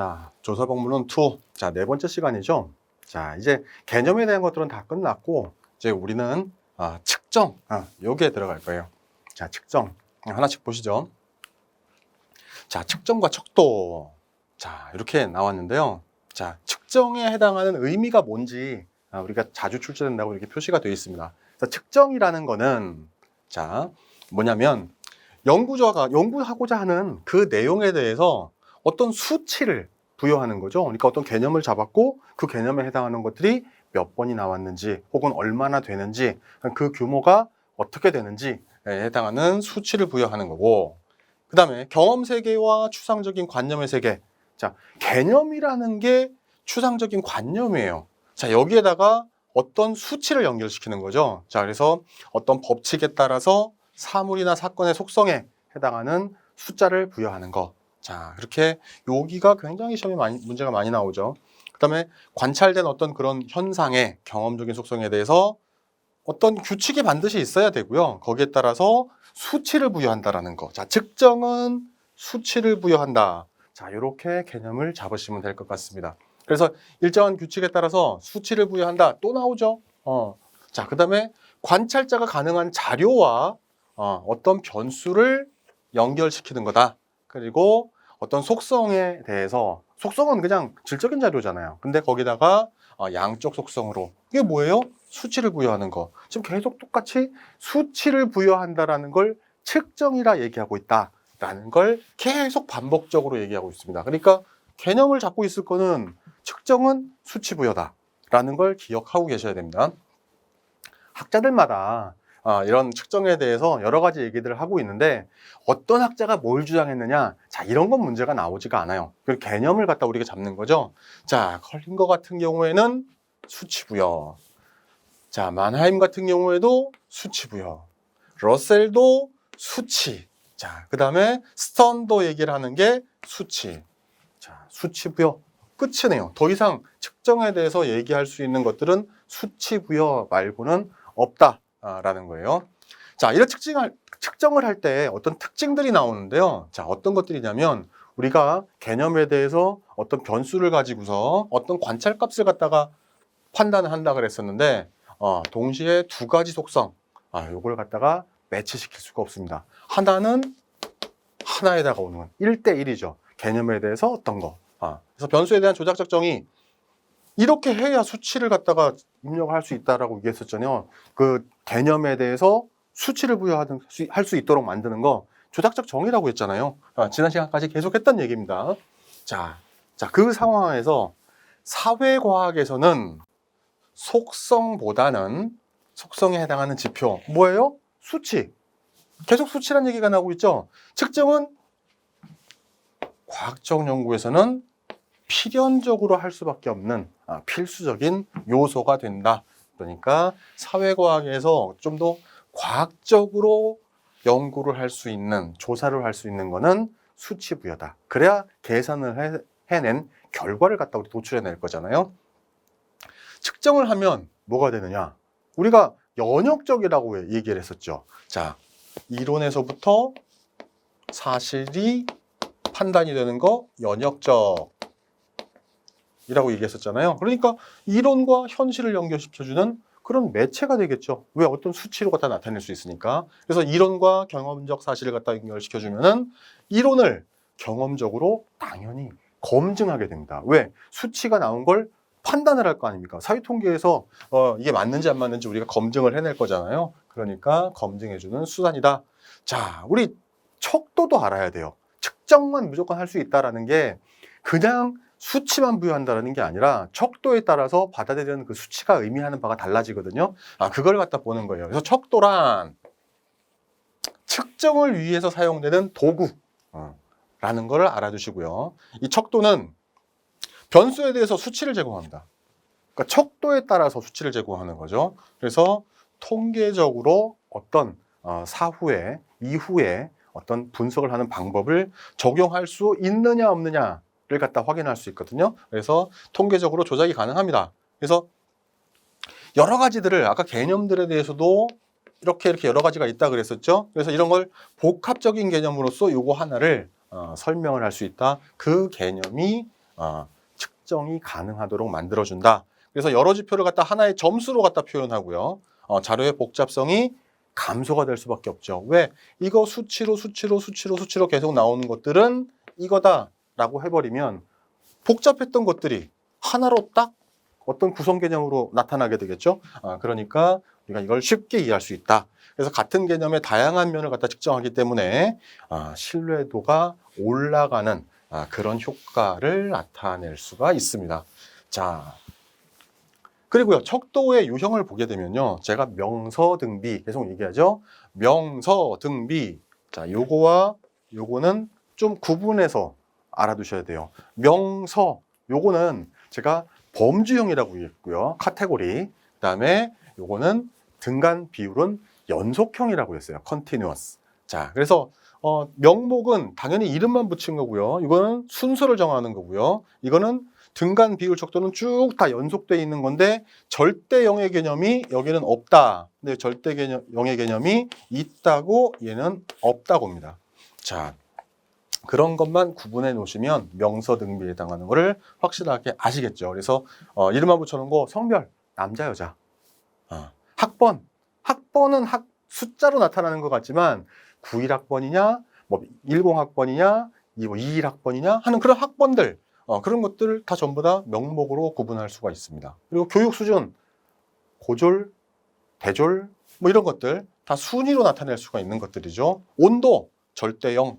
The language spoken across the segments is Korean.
자, 조사법문론 2. 자, 네 번째 시간이죠. 자, 이제 개념에 대한 것들은 다 끝났고, 이제 우리는 아, 측정, 아, 여기에 들어갈 거예요. 자, 측정. 하나씩 보시죠. 자, 측정과 척도. 자, 이렇게 나왔는데요. 자, 측정에 해당하는 의미가 뭔지 아, 우리가 자주 출제된다고 이렇게 표시가 되어 있습니다. 자, 측정이라는 거는 자, 뭐냐면 연구자가 연구하고자 하는 그 내용에 대해서 어떤 수치를 부여하는 거죠. 그러니까 어떤 개념을 잡았고 그 개념에 해당하는 것들이 몇 번이 나왔는지 혹은 얼마나 되는지 그 규모가 어떻게 되는지에 해당하는 수치를 부여하는 거고 그 다음에 경험 세계와 추상적인 관념의 세계 자 개념이라는 게 추상적인 관념이에요 자 여기에다가 어떤 수치를 연결시키는 거죠 자 그래서 어떤 법칙에 따라서 사물이나 사건의 속성에 해당하는 숫자를 부여하는 거. 자, 그렇게 여기가 굉장히 시험에 많이, 문제가 많이 나오죠. 그 다음에 관찰된 어떤 그런 현상의 경험적인 속성에 대해서 어떤 규칙이 반드시 있어야 되고요. 거기에 따라서 수치를 부여한다라는 거. 자, 측정은 수치를 부여한다. 자, 이렇게 개념을 잡으시면 될 것 같습니다. 그래서 일정한 규칙에 따라서 수치를 부여한다. 또 나오죠. 어. 자, 그 다음에 관찰자가 가능한 자료와 어, 어떤 변수를 연결시키는 거다. 그리고 어떤 속성에 대해서 속성은 그냥 질적인 자료잖아요. 근데 거기다가 어, 양적 속성으로 이게 뭐예요? 수치를 부여하는 거. 지금 계속 똑같이 수치를 부여한다라는 걸 측정이라 얘기하고 있다라는 걸 계속 반복적으로 얘기하고 있습니다. 그러니까 개념을 잡고 있을 거는 측정은 수치 부여다라는 걸 기억하고 계셔야 됩니다. 학자들마다 아, 이런 측정에 대해서 여러 가지 얘기들을 하고 있는데 어떤 학자가 뭘 주장했느냐? 자 이런 건 문제가 나오지가 않아요. 그 개념을 갖다 우리가 잡는 거죠. 자 컬링거 같은 경우에는 수치부여. 자 만하임 같은 경우에도 수치부여. 러셀도 수치. 자그 다음에 스턴도 얘기를 하는 게 수치. 자 수치부여. 끝이네요. 더 이상 측정에 대해서 얘기할 수 있는 것들은 수치부여 말고는 없다 라는 거예요. 자, 이런 측정을, 측정을 할 때 어떤 특징들이 나오는데요. 자, 어떤 것들이냐면 우리가 개념에 대해서 어떤 변수를 가지고서 어떤 관찰 값을 갖다가 판단을 한다 그랬었는데 어, 동시에 두 가지 속성 아, 요걸 갖다가 매치시킬 수가 없습니다. 하나는 하나에다가 오는 1대1이죠. 개념에 대해서 어떤 거. 아, 그래서 변수에 대한 조작적 정의 이렇게 해야 수치를 갖다가 입력을 할수 있다라고 얘기했었잖아요. 그 개념에 대해서 수치를 부여하는 할 수 있도록 만드는 거 조작적 정의라고 했잖아요. 아, 지난 시간까지 계속했던 얘기입니다. 자, 자, 그 상황에서 사회과학에서는 속성보다는 속성에 해당하는 지표 뭐예요? 수치. 계속 수치란 얘기가 나오고 있죠. 측정은 과학적 연구에서는 필연적으로 할 수밖에 없는 아, 필수적인 요소가 된다. 그러니까 사회과학에서 좀 더 과학적으로 연구를 할 수 있는 조사를 할 수 있는 거는 수치 부여다. 그래야 계산을 해, 해낸 결과를 갖다 우리 도출해낼 거잖아요. 측정을 하면 뭐가 되느냐? 우리가 연역적이라고 얘기를 했었죠. 자, 이론에서부터 사실이 판단이 되는 거 연역적. 이라고 얘기했었잖아요. 그러니까 이론과 현실을 연결시켜주는 그런 매체가 되겠죠. 왜 어떤 수치로 갖다 나타낼 수 있으니까. 그래서 이론과 경험적 사실을 갖다 연결시켜주면은 이론을 경험적으로 당연히 검증하게 됩니다. 왜? 수치가 나온 걸 판단을 할 거 아닙니까? 사회 통계에서 어, 이게 맞는지 안 맞는지 우리가 검증을 해낼 거잖아요. 그러니까 검증해주는 수단이다. 자, 우리 척도도 알아야 돼요. 측정만 무조건 할 수 있다라는 게 그냥 수치만 부여한다는 게 아니라 척도에 따라서 받아들이는 그 수치가 의미하는 바가 달라지거든요. 아, 그걸 갖다 보는 거예요. 그래서 척도란 측정을 위해서 사용되는 도구. 어, 라는 걸 알아두시고요. 이 척도는 변수에 대해서 수치를 제공합니다. 그러니까 척도에 따라서 수치를 제공하는 거죠. 그래서 통계적으로 어떤 어, 사후에 이후에 어떤 분석을 하는 방법을 적용할 수 있느냐 없느냐 를 갖다 확인할 수 있거든요. 그래서 통계적으로 조작이 가능합니다. 그래서 여러 가지들을 아까 개념들에 대해서도 이렇게 이렇게 여러 가지가 있다 그랬었죠. 그래서 이런 걸 복합적인 개념으로서 요거 하나를 어, 설명을 할 수 있다. 그 개념이 어, 측정이 가능하도록 만들어준다. 그래서 여러 지표를 갖다 하나의 점수로 갖다 표현하고요. 어, 자료의 복잡성이 감소가 될 수밖에 없죠. 왜? 이거 수치로 수치로 수치로 수치로 계속 나오는 것들은 이거다 라고 해버리면 복잡했던 것들이 하나로 딱 어떤 구성 개념으로 나타나게 되겠죠. 아, 그러니까 우리가 이걸 쉽게 이해할 수 있다. 그래서 같은 개념의 다양한 면을 갖다 측정하기 때문에 아, 신뢰도가 올라가는 아, 그런 효과를 나타낼 수가 있습니다. 자, 그리고요 척도의 유형을 보게 되면요, 제가 명서 등비 계속 얘기하죠. 명서 등비, 자, 요거와 요거는 좀 구분해서 알아두셔야 돼요. 명서, 요거는 제가 범주형이라고 했고요. 카테고리. 그 다음에 요거는 등간 비율은 연속형이라고 했어요. 컨티뉴어스. 자, 그래서 어, 명목은 당연히 이름만 붙인 거고요. 이거는 순서를 정하는 거고요. 이거는 등간 비율 척도는 쭉 다 연속돼 있는 건데 절대 영의 개념이 여기는 없다. 근데 절대 개념 영의 개념이 있다고 얘는 없다고 합니다. 자, 그런 것만 구분해 놓으시면 명서 등비에 해당하는 거를 확실하게 아시겠죠. 그래서 어, 이름만 붙여놓은 거 성별 남자 여자 어, 학번 학번은 학 숫자로 나타나는 것 같지만 91학번이냐 뭐 10학번이냐 21학번이냐 하는 그런 학번들 어, 그런 것들 다 전부 다 명목으로 구분할 수가 있습니다. 그리고 교육 수준 고졸 대졸 뭐 이런 것들 다 순위로 나타낼 수가 있는 것들이죠. 온도 절대 영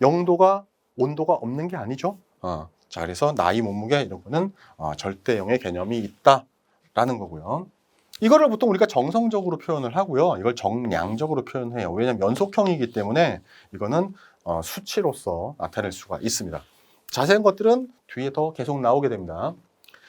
영도가 온도가 없는 게 아니죠. 어, 자, 그래서 나이, 몸무게 이런 거는 어, 절대형의 개념이 있다라는 거고요. 이거를 보통 우리가 정성적으로 표현을 하고요. 이걸 정량적으로 표현해요. 왜냐하면 연속형이기 때문에 이거는 어, 수치로서 나타낼 수가 있습니다. 자세한 것들은 뒤에 더 계속 나오게 됩니다.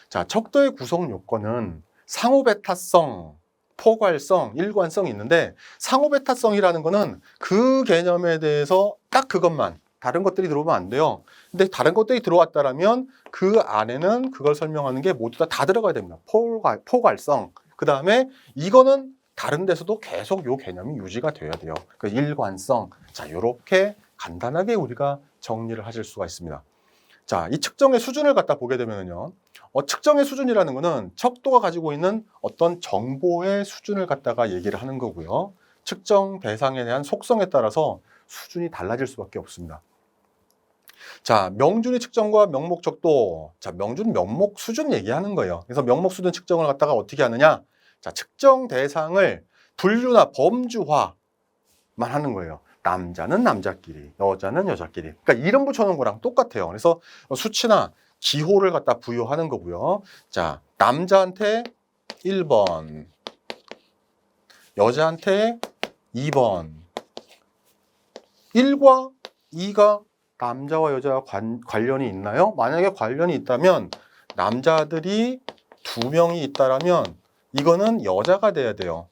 자, 척도의 구성 요건은 상호배타성, 포괄성, 일관성이 있는데 상호배타성이라는 거는 그 개념에 대해서 딱 그것만 다른 것들이 들어오면 안 돼요. 근데 다른 것들이 들어왔다라면 그 안에는 그걸 설명하는 게 모두 다 다 들어가야 됩니다. 포괄, 포괄성. 그 다음에 이거는 다른 데서도 계속 요 개념이 유지가 돼야 돼요. 그 일관성. 자, 이렇게 간단하게 우리가 정리를 하실 수가 있습니다. 자, 이 측정의 수준을 갖다 보게 되면요. 어, 측정의 수준이라는 거는 척도가 가지고 있는 어떤 정보의 수준을 갖다가 얘기를 하는 거고요. 측정 대상에 대한 속성에 따라서 수준이 달라질 수밖에 없습니다. 자, 명준위 측정과 명목 척도. 자, 명준 명목 수준 얘기하는 거예요. 그래서 명목 수준 측정을 갖다가 어떻게 하느냐? 자, 측정 대상을 분류나 범주화만 하는 거예요. 남자는 남자끼리, 여자는 여자끼리. 그러니까 이름 붙여놓은 거랑 똑같아요. 그래서 수치나 기호를 갖다 부여하는 거고요. 자, 남자한테 1번, 여자한테 2번. 1과 2가 남자와 여자와 관, 관련이 있나요? 만약에 관련이 있다면 남자들이 두 명이 있다라면 이거는 여자가 돼야 돼요.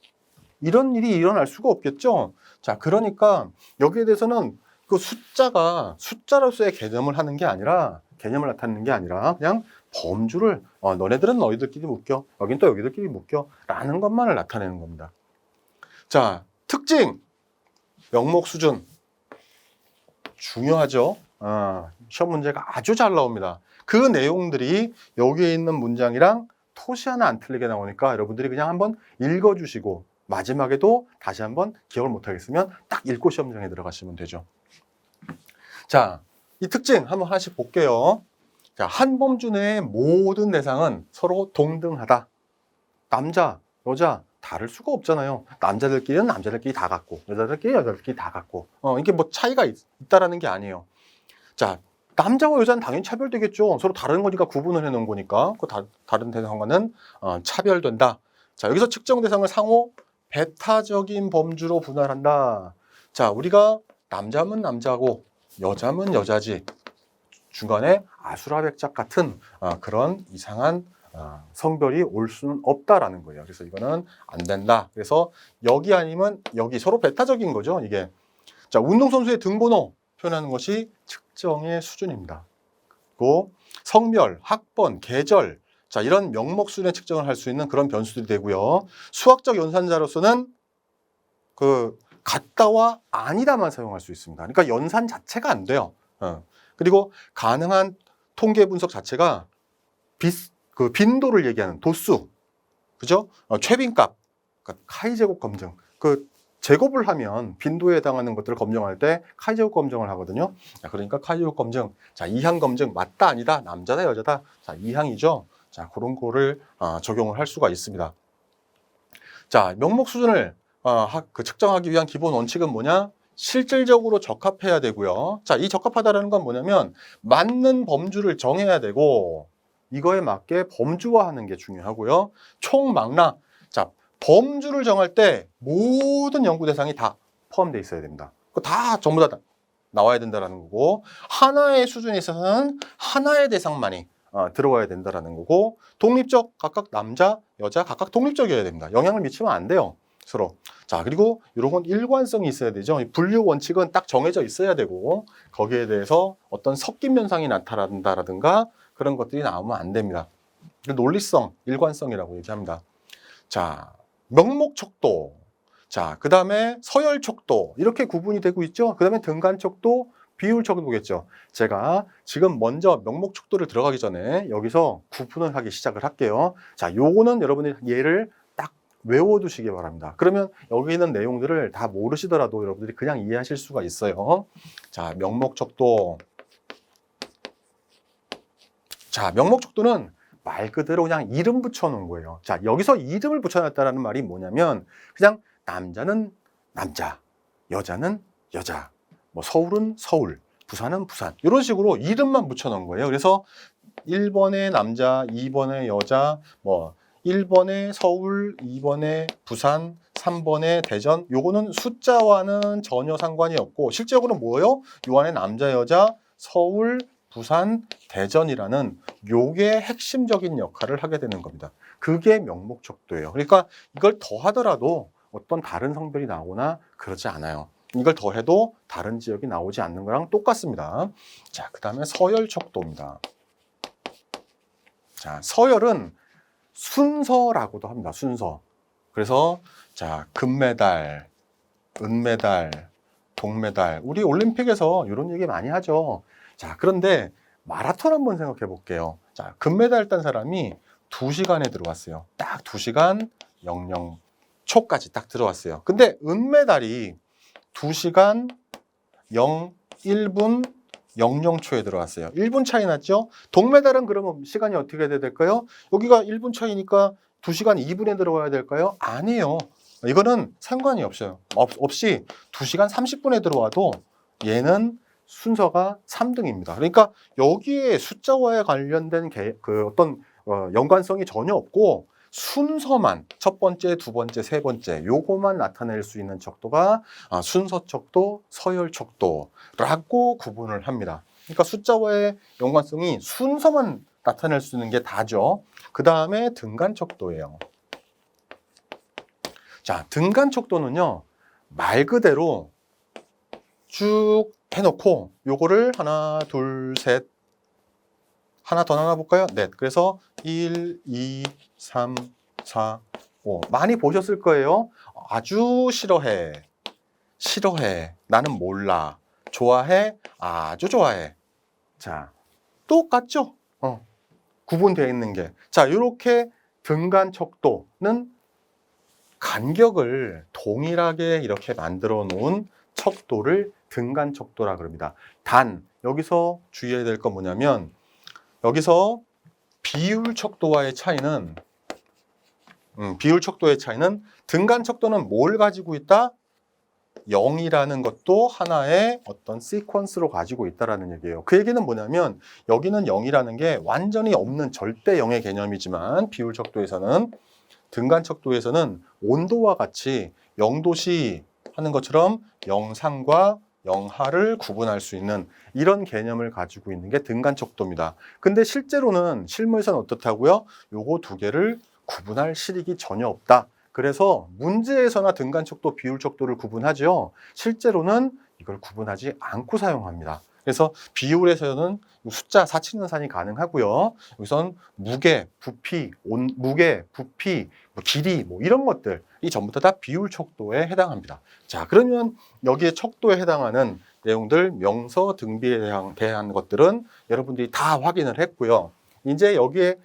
이런 일이 일어날 수가 없겠죠. 자, 그러니까 여기에 대해서는 그 숫자가 숫자로서의 개념을 하는 게 아니라 개념을 나타내는 게 아니라 그냥 범주를 어, 너네들은 너희들끼리 묶여 여긴 또 여기들끼리 묶여 라는 것만을 나타내는 겁니다. 자, 특징 명목 수준 중요하죠. 아, 시험 문제가 아주 잘 나옵니다. 그 내용들이 여기에 있는 문장이랑 토시 하나 안 틀리게 나오니까 여러분들이 그냥 한번 읽어주시고 마지막에도 다시 한번 기억을 못하겠으면 딱 읽고 시험장에 들어가시면 되죠. 자, 이 특징 한번 하나씩 볼게요. 자, 한 범주 내의 모든 대상은 서로 동등하다. 남자, 여자 다를 수가 없잖아요. 남자들끼리는 남자들끼리 다 같고 여자들끼리 여자들끼리 다 같고 어, 이게 뭐 차이가 있, 있다라는 게 아니에요. 자, 남자와 여자는 당연히 차별되겠죠. 서로 다른 거니까 구분을 해놓은 거니까 그 다, 다른 대상과는 어, 차별된다. 자, 여기서 측정 대상을 상호 배타적인 범주로 분할한다. 자, 우리가 남자면 남자고 여자면 여자지. 중간에 아수라백작 같은 어, 그런 이상한 어, 성별이 올 수는 없다라는 거예요. 그래서 이거는 안 된다. 그래서 여기 아니면 여기 서로 배타적인 거죠. 이게 자 운동선수의 등번호 표현하는 것이 측정의 수준입니다. 그리고 성별, 학번, 계절 자 이런 명목 수준의 측정을 할 수 있는 그런 변수들이 되고요. 수학적 연산자로서는 그 같다와 아니다만 사용할 수 있습니다. 그러니까 연산 자체가 안 돼요. 어. 그리고 가능한 통계 분석 자체가 비, 그 빈도를 얘기하는 도수, 그죠? 어, 최빈값, 그러니까 카이 제곱 검증. 그 제곱을 하면 빈도에 해당하는 것들을 검증할 때 카이 제곱 검증을 하거든요. 자, 그러니까 카이 제곱 검증, 자 이항 검증 맞다 아니다 남자다 여자다, 자 이항이죠. 자 그런 거를 어, 적용을 할 수가 있습니다. 자 명목 수준을 어, 하- 그 측정하기 위한 기본 원칙은 뭐냐? 실질적으로 적합해야 되고요. 자, 이 적합하다라는 건 뭐냐면 맞는 범주를 정해야 되고 이거에 맞게 범주화하는 게 중요하고요. 총망라. 자, 범주를 정할 때 모든 연구 대상이 다 포함되어 있어야 됩니다. 다 전부 다 나와야 된다라는 거고 하나의 수준에 있어서는 하나의 대상만이 어, 들어와야 된다라는 거고 독립적 각각 남자, 여자 각각 독립적이어야 됩니다. 영향을 미치면 안 돼요. 서로. 자, 그리고 이런 건 일관성이 있어야 되죠. 이 분류 원칙은 딱 정해져 있어야 되고 거기에 대해서 어떤 섞인 현상이 나타난다라든가 그런 것들이 나오면 안 됩니다. 그 논리성, 일관성이라고 얘기합니다. 자, 명목 척도. 자, 그 다음에 서열 척도. 이렇게 구분이 되고 있죠. 그 다음에 등간 척도, 비율 척도겠죠. 제가 지금 먼저 명목 척도를 들어가기 전에 여기서 구분을 하기 시작을 할게요. 자, 요거는 여러분이 얘를 딱 외워두시기 바랍니다. 그러면 여기 있는 내용들을 다 모르시더라도 여러분들이 그냥 이해하실 수가 있어요. 자, 명목 척도. 자, 명목 척도는 말 그대로 그냥 이름 붙여놓은 거예요. 자, 여기서 이름을 붙여놨다라는 말이 뭐냐면 그냥 남자는 남자, 여자는 여자, 뭐 서울은 서울, 부산은 부산 이런 식으로 이름만 붙여놓은 거예요. 그래서 1번의 남자, 2번의 여자, 뭐 1번의 서울, 2번의 부산, 3번의 대전 요거는 숫자와는 전혀 상관이 없고 실제적으로 뭐예요? 요 안에 남자, 여자, 서울, 부산, 대전이라는 요게 핵심적인 역할을 하게 되는 겁니다. 그게 명목적도예요. 그러니까 이걸 더하더라도 어떤 다른 성별이 나오거나 그러지 않아요. 이걸 더해도 다른 지역이 나오지 않는 거랑 똑같습니다. 자, 그 다음에 서열 척도입니다. 자, 서열은 순서라고도 합니다. 순서. 그래서 자, 금메달, 은메달, 동메달. 우리 올림픽에서 이런 얘기 많이 하죠. 자, 그런데 마라톤 한번 생각해 볼게요. 자, 금메달 딴 사람이 2시간에 들어왔어요. 딱 2시간 00 초까지 딱 들어왔어요. 근데 은메달이 2시간 0 1분 00초에 들어왔어요. 1분 차이 났죠? 동메달은 그러면 시간이 어떻게 돼야 될까요? 여기가 1분 차이니까 2시간 2분에 들어와야 될까요? 아니에요. 이거는 상관이 없어요. 없, 없이 2시간 30분에 들어와도 얘는 순서가 3등입니다. 그러니까 여기에 숫자와에 관련된 개- 그 어떤 어, 연관성이 전혀 없고 순서만 첫 번째, 두 번째, 세 번째 요거만 나타낼 수 있는 척도가 아, 순서 척도, 서열 척도라고 구분을 합니다. 그러니까 숫자와의 연관성이 순서만 나타낼 수 있는 게 다죠. 그 다음에 등간 척도예요. 자, 등간 척도는요 말 그대로 쭉 해놓고 요거를 하나, 둘, 셋 하나 더 나눠 볼까요? 네. 그래서 1, 2, 3, 4, 5. 많이 보셨을 거예요. 아주 싫어해. 싫어해. 나는 몰라. 좋아해. 아주 좋아해. 자, 똑같죠? 어. 구분되어 있는 게. 자, 이렇게 등간 척도는 간격을 동일하게 이렇게 만들어 놓은 척도를 등간 척도라 그럽니다. 단, 여기서 주의해야 될 건 뭐냐면 여기서 비율 척도와의 차이는 음, 비율 척도의 차이는 등간 척도는 뭘 가지고 있다? 0이라는 것도 하나의 어떤 시퀀스로 가지고 있다라는 얘기예요. 그 얘기는 뭐냐면 여기는 0이라는 게 완전히 없는 절대 0의 개념이지만 비율 척도에서는 등간 척도에서는 온도와 같이 0도시 하는 것처럼 영상과 영하를 구분할 수 있는 이런 개념을 가지고 있는 게 등간 척도입니다. 근데 실제로는 실무에서는 어떻다고요? 요거 두 개를 구분할 실익이 전혀 없다. 그래서 문제에서나 등간 척도, 비율 척도를 구분하죠. 실제로는 이걸 구분하지 않고 사용합니다. 그래서 비율에서는 숫자 사치는산이 가능하고요. 여기선 무게, 부피, 온, 무게, 부피, 뭐 길이 뭐 이런 것들 이 전부 다 비율 척도에 해당합니다. 자, 그러면 여기에 척도에 해당하는 내용들 명서 등비에 대한, 대한 것들은 여러분들이 다 확인을 했고요. 이제 여기에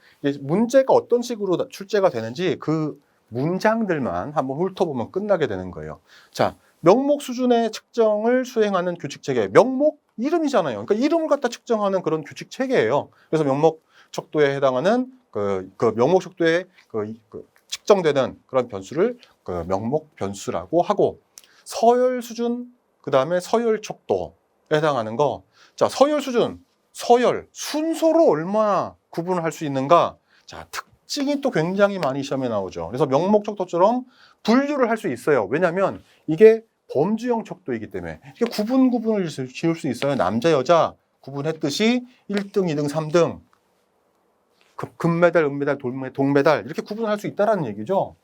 문제가 어떤 식으로 출제가 되는지 그 문장들만 한번 훑어보면 끝나게 되는 거예요. 자, 명목 수준의 측정을 수행하는 규칙 체계. 명목 이름이잖아요. 그러니까 이름을 갖다 측정하는 그런 규칙 체계예요. 그래서 명목 척도에 해당하는 그, 그 명목 척도에 그, 이- 그 측정되는 그런 변수를 그 명목 변수라고 하고 서열 수준 그 다음에 서열 척도에 해당하는 거. 자, 서열 수준, 서열 순서로 얼마나 구분을 할수 있는가? 자, 특징이 또 굉장히 많이 시험에 나오죠. 그래서 명목 척도처럼 분류를 할 수 있어요. 왜냐하면 이게 범주형 척도이기 때문에 이게 구분 구분을 지을 수 있어요. 남자 여자 구분했듯이 1등, 2등, 3등 금- 금메달, 은메달, 돌메- 동메달 이렇게 구분할 수 있다라는 얘기죠.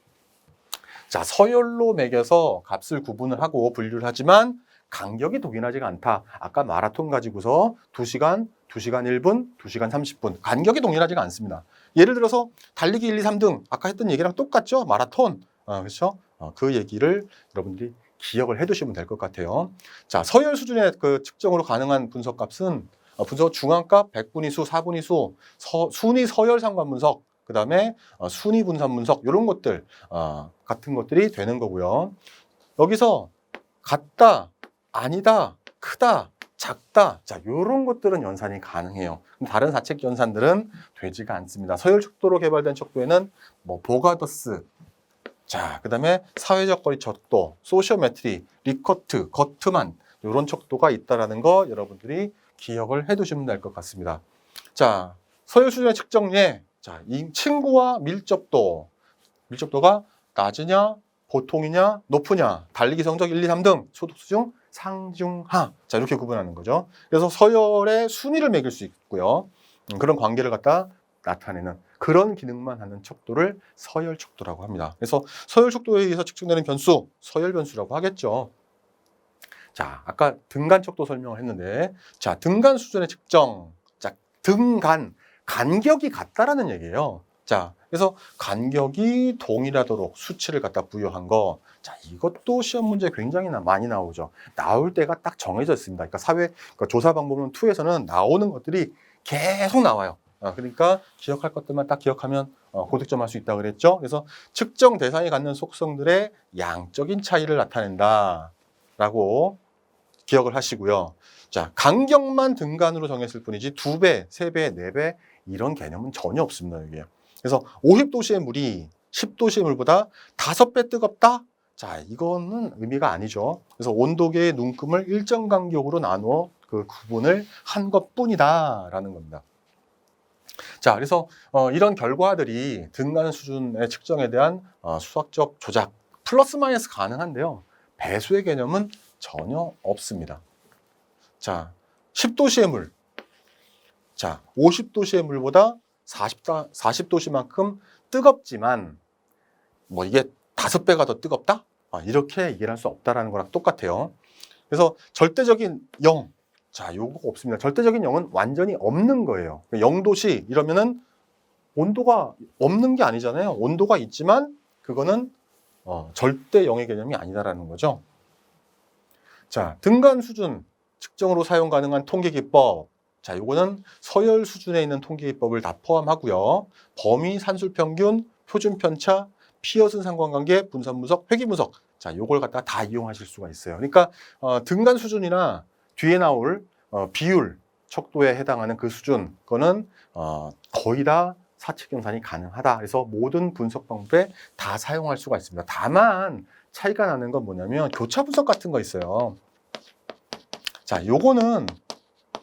자, 서열로 매겨서 값을 구분을 하고 분류를 하지만 간격이 동일하지가 않다. 아까 마라톤 가지고서 2시간, 2시간 1분, 2시간 30분. 간격이 동일하지가 않습니다. 예를 들어서 달리기 1, 2, 3등 아까 했던 얘기랑 똑같죠? 마라톤. 어, 그렇죠? 어, 그 얘기를 여러분들이 기억을 해 두시면 될 것 같아요. 자, 서열 수준의 그 측정으로 가능한 분석 값은 어, 분석 중앙값, 백분위수, 사분위수, 서, 순위 서열 상관 분석, 그 다음에 어, 순위 분산 분석 이런 것들 어, 같은 것들이 되는 거고요. 여기서 같다, 아니다, 크다, 작다, 자 이런 것들은 연산이 가능해요. 다른 사책 연산들은 되지가 않습니다. 서열 척도로 개발된 척도에는 뭐 보가더스, 자 그다음에 사회적 거리 척도, 소시오메트리, 리커트, 거트만 이런 척도가 있다라는 거 여러분들이 기억을 해두시면 될 것 같습니다. 자 서열 수준의 측정예, 자 이 친구와 밀접도, 밀접도가 낮으냐, 보통이냐, 높으냐, 달리기 성적 1, 2, 3등, 소득 수준 상중하. 자, 이렇게 구분하는 거죠. 그래서 서열의 순위를 매길 수 있고요. 음, 그런 관계를 갖다 나타내는 그런 기능만 하는 척도를 서열 척도라고 합니다. 그래서 서열 척도에 의해서 측정되는 변수, 서열 변수라고 하겠죠. 자, 아까 등간 척도 설명을 했는데, 자, 등간 수준의 측정. 자, 등간, 간격이 같다라는 얘기예요. 자, 그래서 간격이 동일하도록 수치를 갖다 부여한 거. 자, 이것도 시험 문제 굉장히 나- 많이 나오죠. 나올 때가 딱 정해져 있습니다. 그러니까 사회 그러니까 조사 방법론 2에서는 나오는 것들이 계속 나와요. 아, 그러니까 기억할 것들만 딱 기억하면 어, 고득점 할수 있다 그랬죠. 그래서 측정 대상이 갖는 속성들의 양적인 차이를 나타낸다 라고 기억을 하시고요. 자, 간격만 등간으로 정했을 뿐이지 두 배, 세 배, 네 배 이런 개념은 전혀 없습니다. 여기에. 그래서 50도씨의 물이 10도씨의 물보다 다섯 배 뜨겁다? 자, 이거는 의미가 아니죠. 그래서 온도계의 눈금을 일정 간격으로 나누어 그 구분을 한 것뿐이다라는 겁니다. 자, 그래서 어, 이런 결과들이 등간 수준의 측정에 대한 어, 수학적 조작 플러스 마이너스 가능한데요. 배수의 개념은 전혀 없습니다. 자, 10도씨의 물. 자, 50도씨의 물보다 40도, 40도씨만큼 뜨겁지만 뭐 이게 다섯 배가 더 뜨겁다? 아, 이렇게 얘기를 할 수 없다라는 거랑 똑같아요. 그래서 절대적인 0. 자, 요거가 없습니다. 절대적인 0은 완전히 없는 거예요. 0도씨 이러면은 온도가 없는 게 아니잖아요. 온도가 있지만 그거는 어, 절대 0의 개념이 아니다라는 거죠. 자, 등간 수준 측정으로 사용 가능한 통계 기법. 자, 요거는 서열 수준에 있는 통계 기법을 다 포함하고요. 범위, 산술 평균, 표준 편차, 피어슨 상관관계, 분산 분석, 회귀 분석. 자, 요걸 갖다 다 이용하실 수가 있어요. 그러니까 어, 등간 수준이나 뒤에 나올 어, 비율, 척도에 해당하는 그 수준, 그거는 어, 거의 다 사측 경산이 가능하다. 그래서 모든 분석 방법에 다 사용할 수가 있습니다. 다만 차이가 나는 건 뭐냐면 교차 분석 같은 거 있어요. 자, 요거는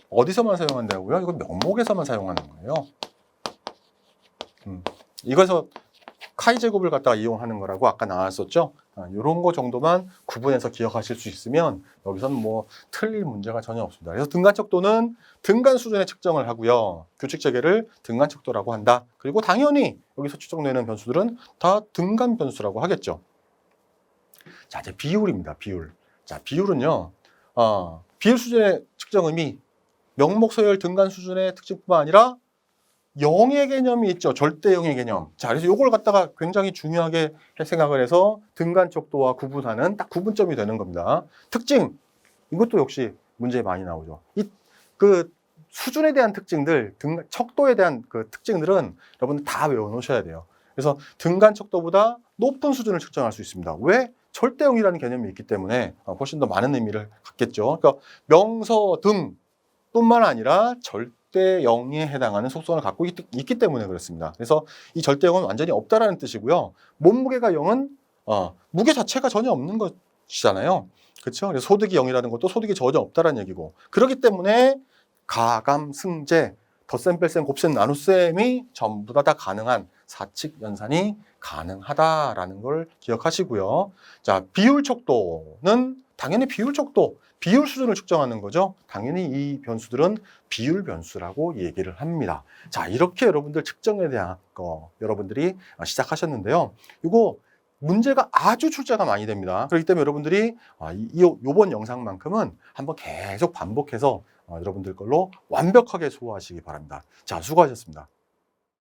어디서만 사용한다고요? 이건 명목에서만 사용하는 거예요. 음, 이거에서 카이 제곱을 갖다가 이용하는 거라고 아까 나왔었죠. 아, 이런 거 정도만 구분해서 기억하실 수 있으면 여기서는 뭐 틀릴 문제가 전혀 없습니다. 그래서 등간 척도는 등간 수준의 측정을 하고요. 규칙 체계를 등간 척도라고 한다. 그리고 당연히 여기서 추정되는 변수들은 다 등간 변수라고 하겠죠. 자, 이제 비율입니다. 비율. 자, 비율은요. 어, 비율 수준의 측정 의미, 명목 서열 등간 수준의 특징뿐만 아니라 영의 개념이 있죠. 절대 영의 개념. 자, 그래서 이걸 갖다가 굉장히 중요하게 생각을 해서 등간 척도와 구분하는 딱 구분점이 되는 겁니다. 특징. 이것도 역시 문제에 많이 나오죠. 이 그 수준에 대한 특징들, 등 척도에 대한 그 특징들은 여러분 다 외워 놓으셔야 돼요. 그래서 등간 척도보다 높은 수준을 측정할 수 있습니다. 왜? 절대형이라는 개념이 있기 때문에 어, 훨씬 더 많은 의미를 갖겠죠. 그러니까 명서 등 뿐만 아니라 절 대형에 해당하는 속성을 갖고 있, 기 때문에 그렇습니다. 그래서 이 절대형은 완전히 없다라는 뜻이고요. 몸무게가 0은 어, 무게 자체가 전혀 없는 것이잖아요. 그렇죠? 그래서 소득이 0이라는 것도 소득이 전혀 없다라는 얘기고 그렇기 때문에 가감, 승제, 덧셈, 뺄셈, 곱셈, 나눗셈이 전부 다, 다 가능한 사칙 연산이 가능하다라는 걸 기억하시고요. 자, 비율 척도는 당연히 비율 척도, 비율 수준을 측정하는 거죠. 당연히 이 변수들은 비율 변수라고 얘기를 합니다. 자, 이렇게 여러분들 측정에 대한 거 여러분들이 시작하셨는데요. 이거 문제가 아주 출제가 많이 됩니다. 그렇기 때문에 여러분들이 아, 이, 이- 요번 영상만큼은 한번 계속 반복해서 어, 여러분들 걸로 완벽하게 소화하시기 바랍니다. 자, 수고하셨습니다.